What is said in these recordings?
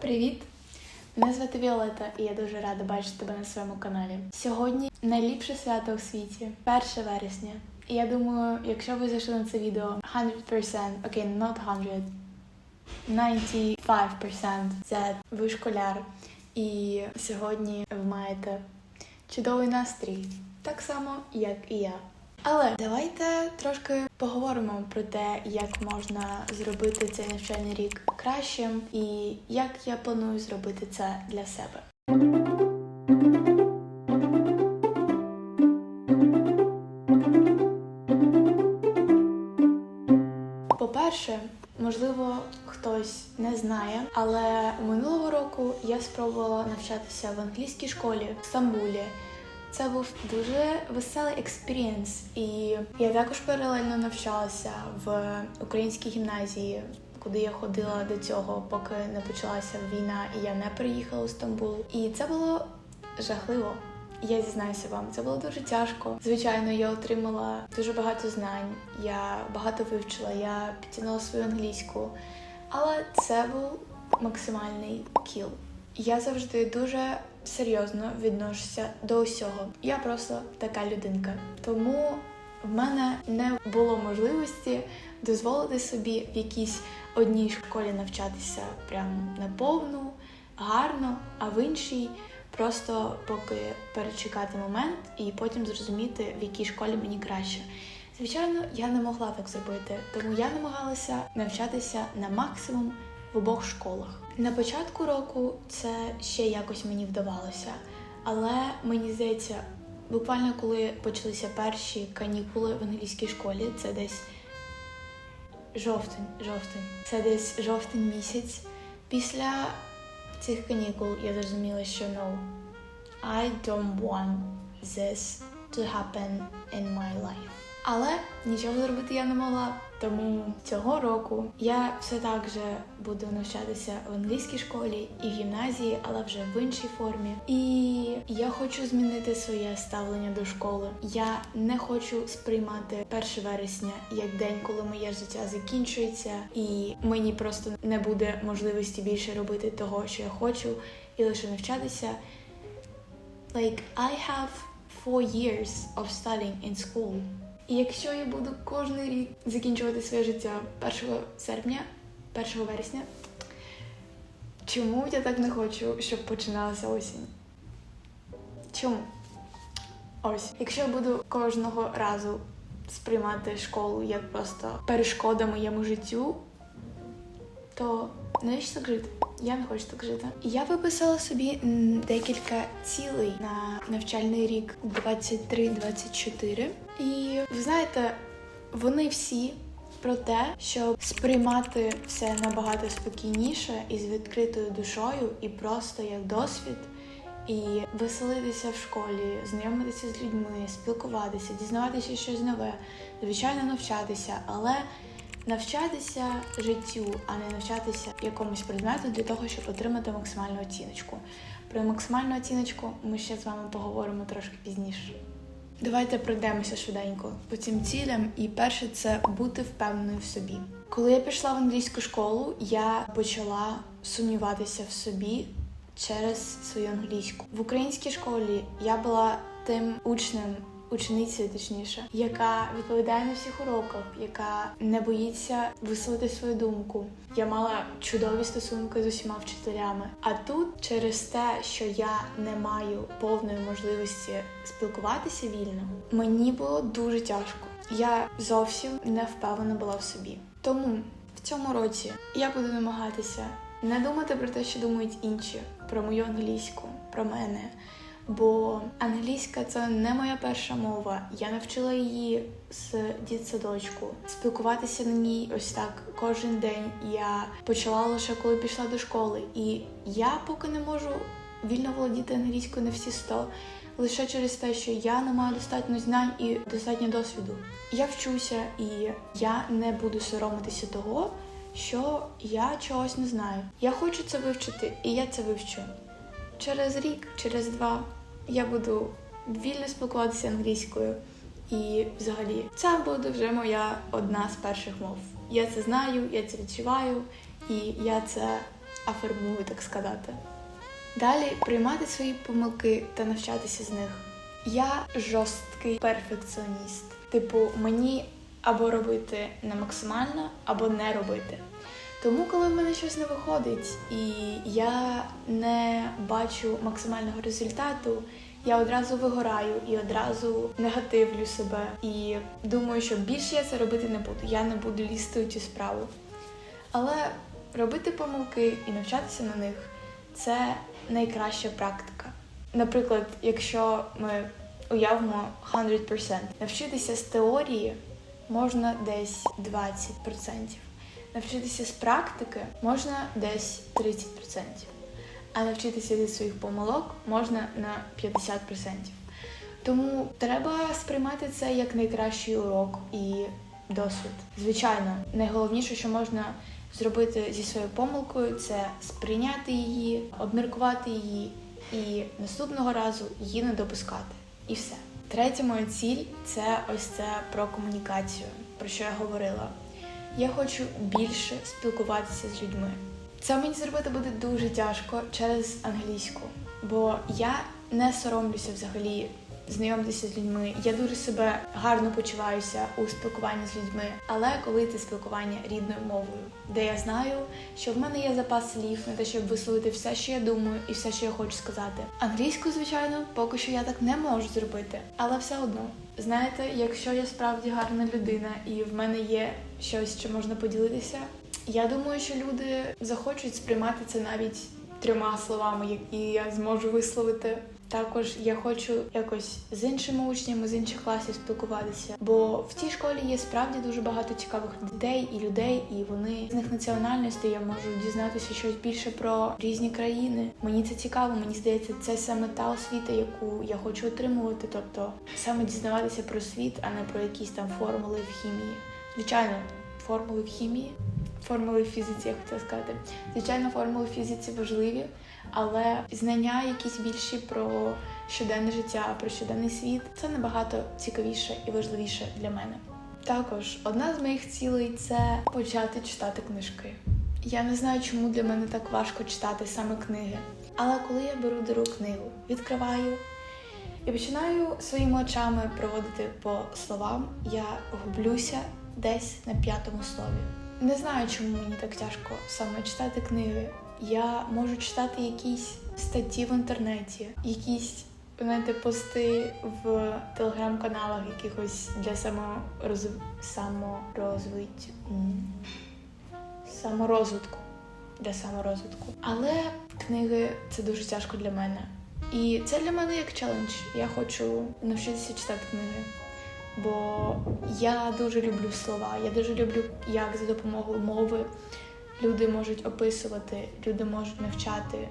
Привіт! Мене звати Віолета, і я дуже рада бачити тебе на своєму каналі. Сьогодні найліпше свято у світі 1 вересня. І я думаю, якщо ви зайшли на це відео 100%, окей, okay, not 100, 95% це ви школяр. І сьогодні ви маєте чудовий настрій, так само, як і я. Але давайте трошки поговоримо про те, як можна зробити цей навчальний рік кращим, і як я планую зробити це для себе. По-перше, можливо, хтось не знає, але минулого року я спробувала навчатися в англійській школі в Стамбулі. Це був дуже веселий експірієнс, і я також паралельно навчалася в українській гімназії, куди я ходила до цього, поки не почалася війна, і я не приїхала у Стамбул. І це було жахливо. Я зізнаюся вам, це було дуже тяжко. Звичайно, я отримала дуже багато знань, я багато вивчила, я підтягнула свою англійську, але це був максимальний кіл. Я завжди дуже серйозно відношуся до усього. Я просто така людинка. Тому в мене не було можливості дозволити собі в якійсь одній школі навчатися прям наповну, гарно, а в іншій просто поки перечекати момент і потім зрозуміти, в якій школі мені краще. Звичайно, я не могла так зробити, тому я намагалася навчатися на максимум в обох школах. На початку року це ще якось мені вдавалося, але мені здається, буквально коли почалися перші канікули в англійській школі, це десь жовтень, жовтень, це десь жовтень місяць. Після цих канікул я зрозуміла, що no, I don't want this to happen in my life. Але нічого зробити я не могла. Тому цього року я все так же буду навчатися в англійській школі і в гімназії, але вже в іншій формі. І я хочу змінити своє ставлення до школи. Я не хочу сприймати 1 вересня як день, коли моє життя закінчується, і мені просто не буде можливості більше робити того, що я хочу, і лише навчатися. Like I have four years of studying in school. І якщо я буду кожен рік закінчувати своє життя 1 серпня, 1 вересня, чому я так не хочу, щоб починалася осінь? Чому? Ось, якщо я буду кожного разу сприймати школу як просто перешкода моєму життю, то навіщо так жити? Я не хочу так жити. Я виписала собі декілька цілей на навчальний рік 23-24. І ви знаєте, вони всі про те, щоб сприймати все набагато спокійніше і з відкритою душою, і просто як досвід, і веселитися в школі, знайомитися з людьми, спілкуватися, дізнаватися щось нове, звичайно, навчатися, але навчатися життю, а не навчатися якомусь предмету для того, щоб отримати максимальну оціночку. Про максимальну оціночку ми ще з вами поговоримо трошки пізніше. Давайте пройдемося швиденько по цим цілям. І перше це бути впевненою в собі. Коли я пішла в англійську школу, я почала сумніватися в собі через свою англійську. В українській школі я була тим учнем. Ученицею, точніше, яка відповідає на всіх уроках, яка не боїться висловити свою думку. Я мала чудові стосунки з усіма вчителями. А тут, через те, що я не маю повної можливості спілкуватися вільно, мені було дуже тяжко. Я зовсім не впевнена була в собі. Тому в цьому році я буду намагатися не думати про те, що думають інші, про мою англійську, про мене. Бо англійська це не моя перша мова. Я навчила її з дітсадочку. Спілкуватися на ній ось так кожен день. Я почала лише коли пішла до школи. І я поки не можу вільно володіти англійською на всі сто, лише через те, що я не маю достатньо знань і достатньо досвіду. Я вчуся, і я не буду соромитися того, що я чогось не знаю. Я хочу це вивчити, і я це вивчу. Через рік, через два я буду вільно спілкуватися англійською. І взагалі це буде вже моя одна з перших мов. Я це знаю, я це відчуваю, і я це афермую, так сказати. Далі приймати свої помилки та навчатися з них. Я жорсткий перфекціоніст. Типу, мені або робити не максимально, або не робити. Тому, коли в мене щось не виходить, і я не бачу максимального результату, я одразу вигораю і одразу негативлю себе. І думаю, що більше я це робити не буду. Я не буду лізти у цю справу. Але робити помилки і навчатися на них це найкраща практика. Наприклад, якщо ми уявимо 100%, навчитися з теорії можна десь 20%. Навчитися з практики можна десь 30%. А навчитися зі своїх помилок можна на 50%. Тому треба сприймати це як найкращий урок і досвід. Звичайно, найголовніше, що можна зробити зі своєю помилкою, це сприйняти її, обміркувати її і наступного разу її не допускати. І все. Третя моя ціль це ось це про комунікацію, про що я говорила. Я хочу більше спілкуватися з людьми. Це мені зробити буде дуже тяжко через англійську, бо я не соромлюся взагалі знайомитися з людьми. Я дуже себе гарно почуваюся у спілкуванні з людьми. Але коли це спілкування рідною мовою, де я знаю, що в мене є запас слів на те, щоб висловити все, що я думаю, і все, що я хочу сказати. Англійську, звичайно, поки що я так не можу зробити, але все одно. Знаєте, якщо я справді гарна людина і в мене є щось, що можна поділитися, я думаю, що люди захочуть сприймати це навіть трьома словами, які я зможу висловити. Також я хочу якось з іншими учнями з інших класів спілкуватися, бо в цій школі є справді дуже багато цікавих дітей і людей, і вони з них національності. Я можу дізнатися щось більше про різні країни. Мені це цікаво. Мені здається, це саме та освіта, яку я хочу отримувати. Тобто саме дізнаватися про світ, а не про якісь там формули в хімії. Звичайно, формули в хімії, формули в фізиці, я хотіла сказати. Звичайно, формули в фізиці важливі, але знання якісь більші про щоденне життя, про щоденний світ це набагато цікавіше і важливіше для мене. Також одна з моїх цілей це почати читати книжки. Я не знаю, чому для мене так важко читати саме книги. Але коли я беру до рук книгу, відкриваю і починаю своїми очами проводити по словам, я гублюся десь на п'ятому слові. Не знаю, чому мені так тяжко саме читати книги. Я можу читати якісь статті в інтернеті, якісь знаєте, пости в телеграм-каналах якихось для саморозв... саморозвить... саморозвитку. Для саморозвитку. Але книги це дуже тяжко для мене. І це для мене як челендж. Я хочу навчитися читати книги. Бо я дуже люблю слова, я дуже люблю, як за допомогою мови люди можуть описувати, люди можуть навчати,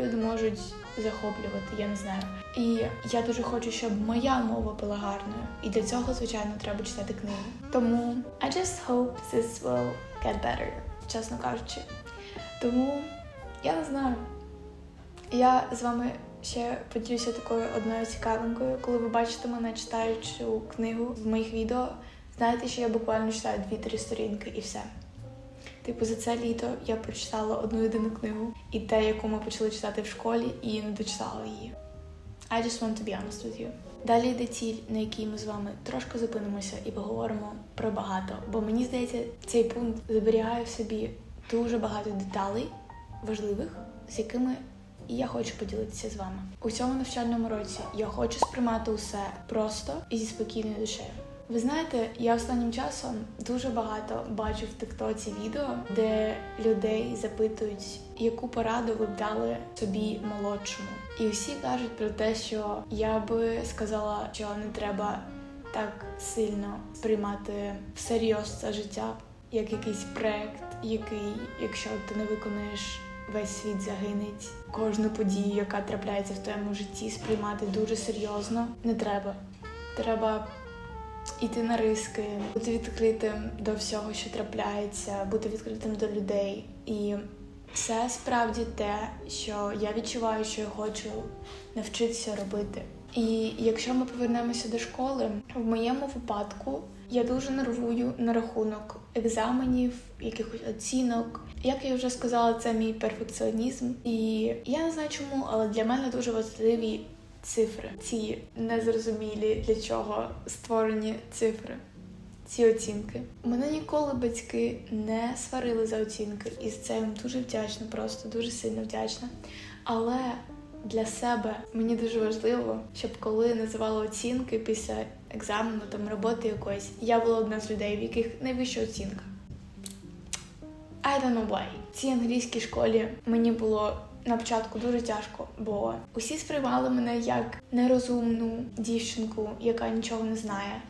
люди можуть захоплювати, я не знаю. І я дуже хочу, щоб моя мова була гарною. І для цього, звичайно, треба читати книги. Тому I just hope this will get better, чесно кажучи. Тому я не знаю. Я з вами ще поділюся такою одною цікавинкою. Коли ви бачите мене читаючу книгу в моїх відео, знаєте, що я буквально читаю дві-три сторінки і все. Типу, за це літо я прочитала одну єдину книгу, і те, яку ми почали читати в школі, і не дочитала її. I just want to be honest with you. Далі йде ціль, на якій ми з вами трошки зупинимося і поговоримо про багато. Бо мені здається, цей пункт зберігає в собі дуже багато деталей важливих, з якими я хочу поділитися з вами. У цьому навчальному році я хочу сприймати усе просто і зі спокійною душею. Ви знаєте, я останнім часом дуже багато бачу в Тиктоці відео, де людей запитують, яку пораду ви б дали собі молодшому. І всі кажуть про те, що я би сказала, що не треба так сильно сприймати всерйоз це життя, як якийсь проект, який, якщо ти не виконуєш весь світ загинеть. Кожну подію, яка трапляється в твоєму житті, сприймати дуже серйозно не треба. Треба іти на риски, бути відкритим до всього, що трапляється, бути відкритим до людей. І це справді те, що я відчуваю, що я хочу навчитися робити. І якщо ми повернемося до школи, в моєму випадку Я дуже нервую на рахунок екзаменів, якихось оцінок. Як я вже сказала, це мій перфекціонізм, і я не знаю чому, але для мене дуже важливі цифри. Ці незрозумілі для чого створені цифри. Ці оцінки. Мене ніколи батьки не сварили за оцінки, і за це їм дуже вдячна, просто дуже сильно вдячна. Але для себе мені дуже важливо, щоб коли називали оцінки після екзамену, там роботи якоїсь, я була одна з людей, в яких найвища оцінка. I don't know why. В цій англійській школі мені було на початку дуже тяжко, бо усі сприймали мене як нерозумну дівчинку, яка нічого не знає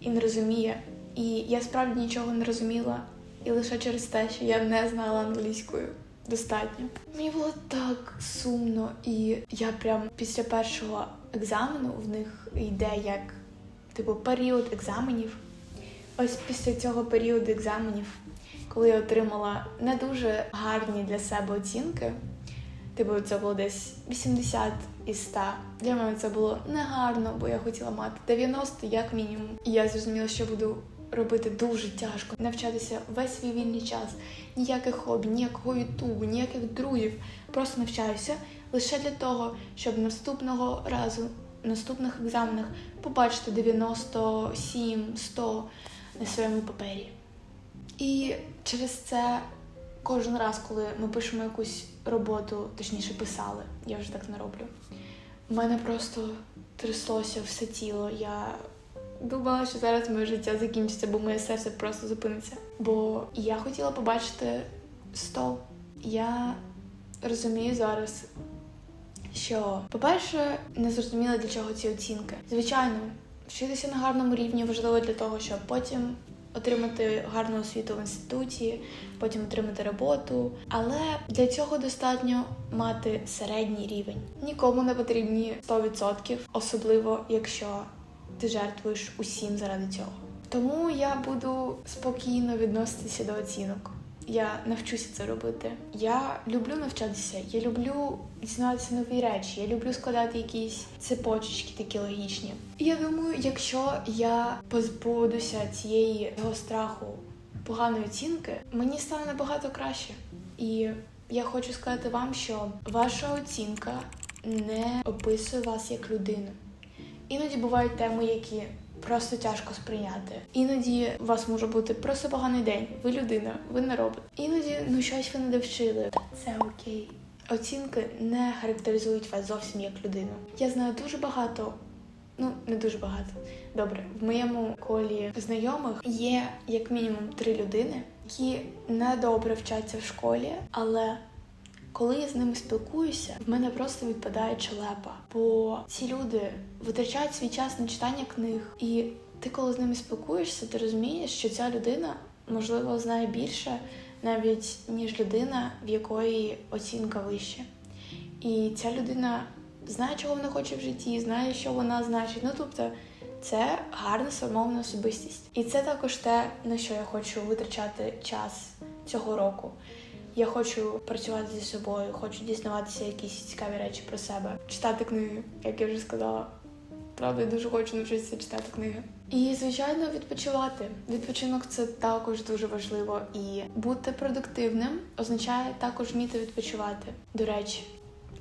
і не розуміє. І я справді нічого не розуміла, і лише через те, що я не знала англійською достатньо. Мені було так сумно, і я прям після першого екзамену в них йде як типу період екзаменів. Ось після цього періоду екзаменів, коли я отримала не дуже гарні для себе оцінки, типу це було десь 80 із 100. Для мене це було негарно, бо я хотіла мати 90 як мінімум. І я зрозуміла, що буду робити дуже тяжко, навчатися весь свій вільний час, ніяких хобі, ніякого ютубу, ніяких друзів. Просто навчаюся лише для того, щоб наступного разу, наступних екзаменах побачити 97, 100 на своєму папері. І через це кожен раз, коли ми пишемо якусь роботу, точніше писали, я вже так не роблю. У мене просто тряслося все тіло. Я думала, що зараз моє життя закінчиться, бо моє серце просто зупиниться. Бо я хотіла побачити 100. Я розумію зараз, що, по-перше, не зрозуміла для чого ці оцінки. Звичайно, вчитися на гарному рівні важливо для того, щоб потім отримати гарну освіту в інституті, потім отримати роботу. Але для цього достатньо мати середній рівень. Нікому не потрібні 100%, особливо якщо ти жертвуєш усім заради цього. Тому я буду спокійно відноситися до оцінок. Я навчуся це робити. Я люблю навчатися, я люблю дізнаватися нові речі, я люблю складати якісь цепочечки такі логічні. І я думаю, якщо я позбудуся цієї цього страху поганої оцінки, мені стане набагато краще. І я хочу сказати вам, що ваша оцінка не описує вас як людину. Іноді бувають теми, які просто тяжко сприйняти. Іноді у вас може бути просто поганий день. Ви людина, ви не робот. Іноді ну щось ви не довчили. Це окей. Оцінки не характеризують вас зовсім як людину. Я знаю дуже багато. Ну, не дуже багато. Добре, в моєму колі знайомих є як мінімум три людини, які недобре вчаться в школі, але коли я з ними спілкуюся, в мене просто відпадає челепа. Бо ці люди витрачають свій час на читання книг, і ти, коли з ними спілкуєшся, ти розумієш, що ця людина можливо знає більше навіть ніж людина, в якої оцінка вища. І ця людина знає, чого вона хоче в житті, знає, що вона значить. Ну тобто. Це гарна сформована особистість, і це також те, на що я хочу витрачати час цього року. Я хочу працювати зі собою, хочу дізнаватися якісь цікаві речі про себе, читати книги, як я вже сказала. Правда, я дуже хочу навчитися читати книги. І, звичайно, відпочивати. Відпочинок це також дуже важливо. І бути продуктивним означає також вміти відпочивати. До речі,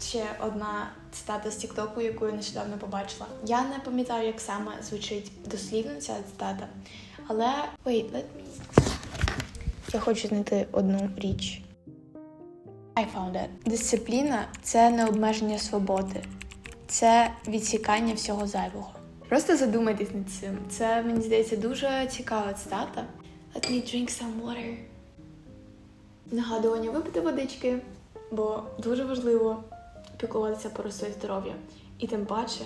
ще одна цитата з Тіктоку, яку я нещодавно побачила. Я не пам'ятаю, як саме звучить дослівно ця цитата, але wait, let me... Я хочу знайти одну річ. I found it. Дисципліна це не обмеження свободи, це відсікання всього зайвого. Просто задумайтесь над цим. Це мені здається дуже цікава цитата. Let me drink some water. Нагадування випити водички, бо дуже важливо піклуватися про своє здоров'я. І тим паче,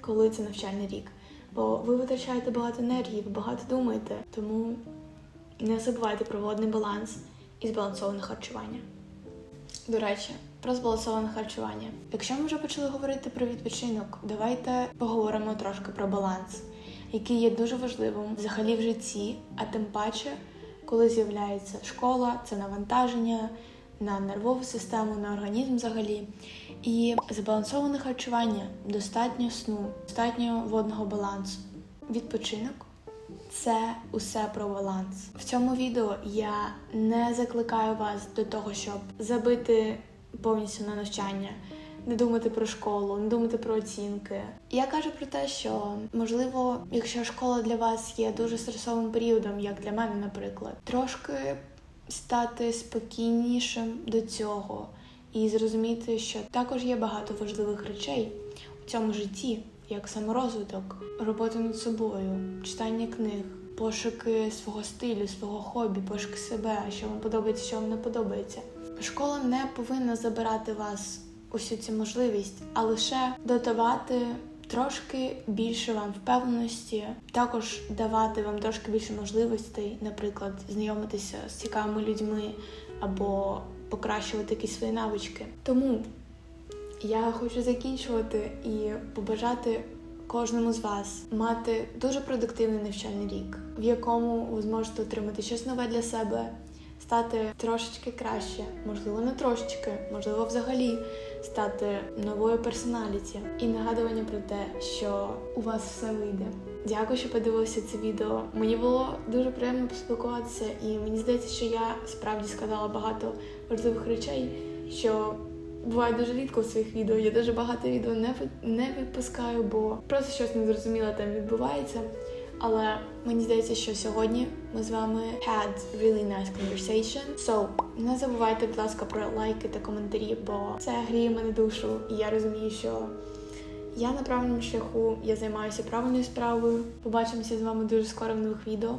коли це навчальний рік. Бо ви витрачаєте багато енергії, ви багато думаєте, тому не забувайте про водний баланс і збалансоване харчування. До речі, про збалансоване харчування. Якщо ми вже почали говорити про відпочинок, давайте поговоримо трошки про баланс, який є дуже важливим взагалі в житті, а тим паче, коли з'являється школа, це навантаження на нервову систему, на організм взагалі. І збалансоване харчування, достатньо сну, достатньо водного балансу, відпочинок це усе про баланс. В цьому відео я не закликаю вас до того, щоб забити повністю на навчання, не думати про школу, не думати про оцінки. Я кажу про те, що можливо, якщо школа для вас є дуже стресовим періодом, як для мене, наприклад, трошки стати спокійнішим до цього і зрозуміти, що також є багато важливих речей у цьому житті, як саморозвиток, робота над собою, читання книг, пошуки свого стилю, свого хобі, пошуки себе, що вам подобається, що вам не подобається. Школа не повинна забирати вас усю цю можливість, а лише додавати трошки більше вам впевненості, також давати вам трошки більше можливостей, наприклад, знайомитися з цікавими людьми або покращувати якісь свої навички. Тому я хочу закінчувати і побажати кожному з вас мати дуже продуктивний навчальний рік, в якому ви зможете отримати щось нове для себе, стати трошечки краще, можливо, не трошечки, можливо, взагалі стати новою персоналіті і нагадування про те, що у вас все вийде. Дякую, що подивилися це відео. Мені було дуже приємно поспілкуватися, і мені здається, що я справді сказала багато важливих речей, що буває дуже рідко в своїх відео. Я дуже багато відео не не відпускаю, бо просто щось незрозуміле там відбувається. Але мені здається, що сьогодні ми з вами had really nice conversation. So, не забувайте, будь ласка, про лайки та коментарі, бо це гріє мене душу, і я розумію, що я на правильному шляху, я займаюся правильною справою. Побачимося з вами дуже скоро в нових відео.